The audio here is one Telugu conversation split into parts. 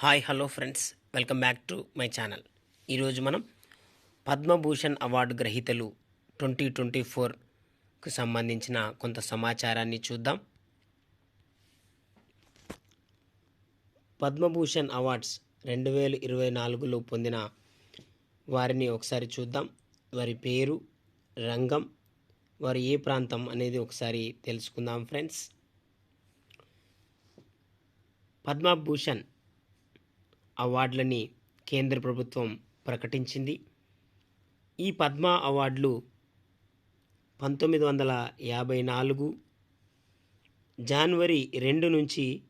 Hi hello friends. Welcome back to my channel. ఈరోజు మనం పద్మభూషణ్ అవార్డు గ్రహీతలు ట్వంటీ ట్వంటీ ఫోర్కు సంబంధించిన కొంత సమాచారాన్ని చూద్దాం. పద్మభూషణ్ అవార్డ్స్ రెండు వేల ఇరవై నాలుగులో పొందిన వారిని ఒకసారి చూద్దాం. వారి పేరు రంగం వారు ఏ ప్రాంతం అనేది ఒకసారి తెలుసుకుందాం ఫ్రెండ్స్. పద్మభూషణ్ అవార్డులని కేంద్ర ప్రభుత్వం ప్రకటించింది. ఈ పద్మ అవార్డులు పంతొమ్మిది వందల యాభై నాలుగు జనవరి రెండు నుంచి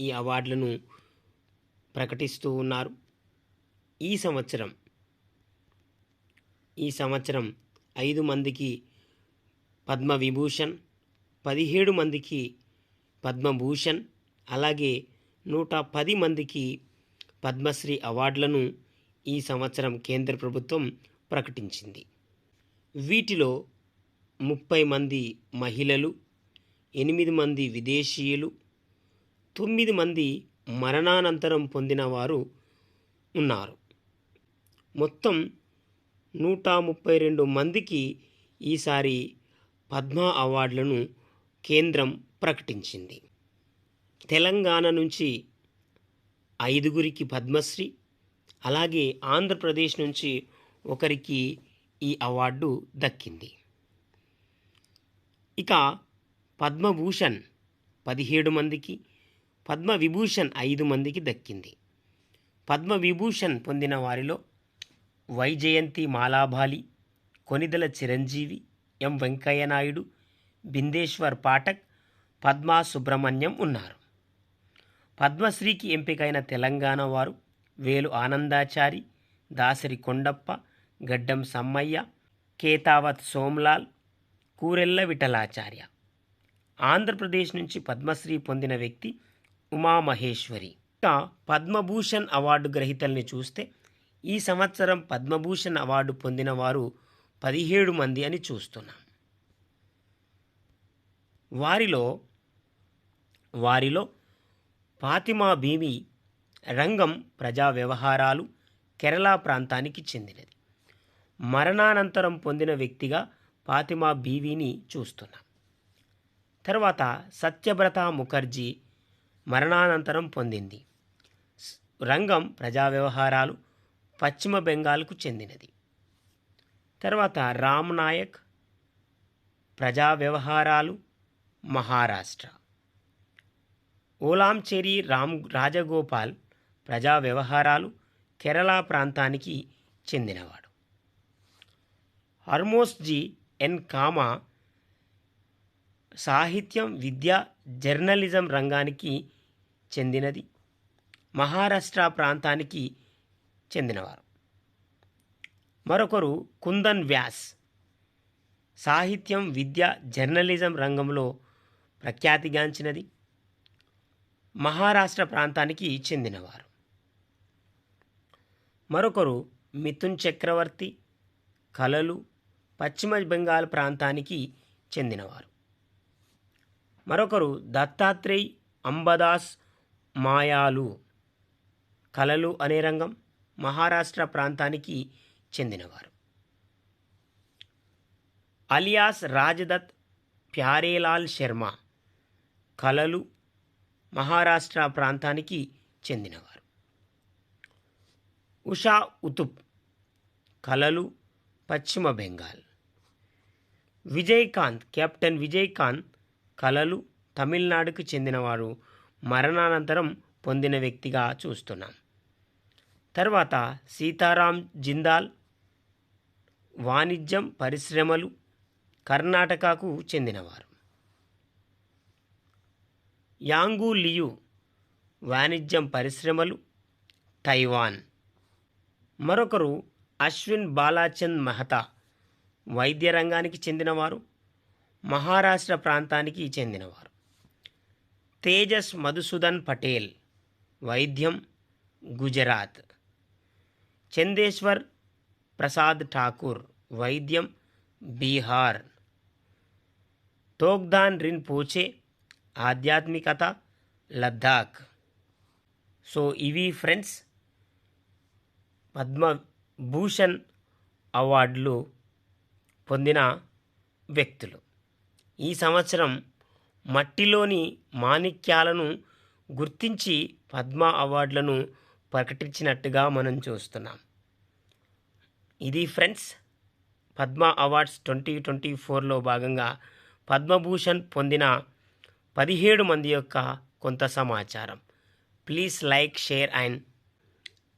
ఈ అవార్డులను ప్రకటిస్తూ ఉన్నారు. ఈ సంవత్సరం ఈ సంవత్సరం ఐదు మందికి పద్మ విభూషణ్ పదిహేడు మందికి పద్మభూషణ్ అలాగే నూట పది మందికి పద్మశ్రీ అవార్డులను ఈ సంవత్సరం కేంద్ర ప్రభుత్వం ప్రకటించింది. వీటిలో ముప్పై మంది మహిళలు ఎనిమిది మంది విదేశీయులు తొమ్మిది మంది మరణానంతరం పొందిన వారు ఉన్నారు. మొత్తం నూట ముప్పై రెండు మందికి ఈసారి పద్మ అవార్డులను కేంద్రం ప్రకటించింది. తెలంగాణ నుంచి ఐదుగురికి పద్మశ్రీ అలాగే ఆంధ్రప్రదేశ్ నుంచి ఒకరికి ఈ అవార్డు దక్కింది. ఇక పద్మభూషణ్ పదిహేడు మందికి పద్మవిభూషణ్ ఐదు మందికి దక్కింది. పద్మవిభూషణ్ పొందిన వారిలో వైజయంతి మాలాభాలి కొనిదల చిరంజీవి ఎం వెంకయ్య నాయుడు బిందేశ్వర్ పాఠక్ పద్మా సుబ్రహ్మణ్యం ఉన్నారు. పద్మశ్రీకి ఎంపికైన తెలంగాణ వారు వేలు ఆనందాచారి దాసరి కొండప్ప గడ్డం సమ్మయ్య కేతావత్ సోమ్లాల్ కూరెల్ల విఠలాచార్య. ఆంధ్రప్రదేశ్ నుంచి పద్మశ్రీ పొందిన వ్యక్తి ఉమామహేశ్వరి. ఇంకా పద్మభూషణ్ అవార్డు గ్రహీతల్ని చూస్తే ఈ సంవత్సరం పద్మభూషణ్ అవార్డు పొందిన వారు పదిహేడు మంది అని చూస్తున్నాం. వారిలో వారిలో ఫాతిమా బీవి రంగం ప్రజా వ్యవహారాలు కేరళ ప్రాంతానికి చెందినది. మరణానంతరం పొందిన వ్యక్తిగా ఫాతిమా బీవీని చూస్తున్నాం. తర్వాత సత్యవ్రత ముఖర్జీ మరణానంతరం పొందింది. రంగం ప్రజా వ్యవహారాలు పశ్చిమ బెంగాల్కు చెందినది. తర్వాత రామ్ నాయక్ ప్రజా వ్యవహారాలు మహారాష్ట్ర. ఓలాంచేరి రామ్ రాజగోపాల్ ప్రజా వ్యవహారాలు కేరళ ప్రాంతానికి చెందినవాడు. హర్మోస్జీ ఎన్ కామా సాహిత్యం విద్య జర్నలిజం రంగానికి చెందినది. మహారాష్ట్ర ప్రాంతానికి చెందినవారు. మరొకరు కుందన్ వ్యాస్. సాహిత్యం విద్య జర్నలిజం రంగంలో ప్రఖ్యాతిగాంచినది. మహారాష్ట్ర ప్రాంతానికి చెందినవారు. మరొకరు మిథున్ చక్రవర్తి కళలు పశ్చిమ బెంగాల్ ప్రాంతానికి చెందినవారు. మరొకరు దత్తాత్రేయ్ అంబదాస్ మాయాలు కళలు అనే రంగం మహారాష్ట్ర ప్రాంతానికి చెందినవారు. అలియాస్ రాజదత్ ప్యారేలాల్ శర్మ కళలు మహారాష్ట్ర ప్రాంతానికి చెందినవారు. ఉషా ఉతుప్ కళలు పశ్చిమ బెంగాల్. విజయకాంత్ కెప్టెన్ విజయకాంత్ కళలు తమిళనాడుకు చెందినవారు. మరణానంతరం పొందిన వ్యక్తిగా చూస్తున్నాం. తర్వాత సీతారాం జిందాల్ వాణిజ్యం పరిశ్రమలు కర్ణాటకకు చెందినవారు. యాంగు లియు వాణిజ్యం పరిశ్రమలు తైవాన్. మరొకరు అశ్విన్ బాలాచంద్ మెహతా వైద్య రంగానికి చెందినవారు మహారాష్ట్ర ప్రాంతానికి చెందినవారు. తేజస్ మధుసూదన్ పటేల్ వైద్యం గుజరాత్. చందేశ్వర్ ప్రసాద్ ఠాకూర్ వైద్యం బీహార్. తోగ్దాన్ రిన్ పోచే ఆధ్యాత్మికత లద్దాఖ్. సో ఇవి ఫ్రెండ్స్ పద్మభూషణ్ అవార్డులు పొందిన వ్యక్తులు. ఈ సంవత్సరం మట్టిలోని మాణిక్యాలను గుర్తించి పద్మ అవార్డులను ప్రకటించినట్టుగా మనం చూస్తున్నాం. ఇది friends Padma awards twenty twenty ఫోర్లో భాగంగా పద్మభూషణ్ పొందిన పదిహేడు మంది యొక్క కొంత సమాచారం. Please like share and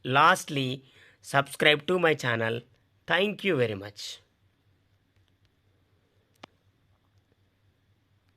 lastly subscribe to my channel thank you very much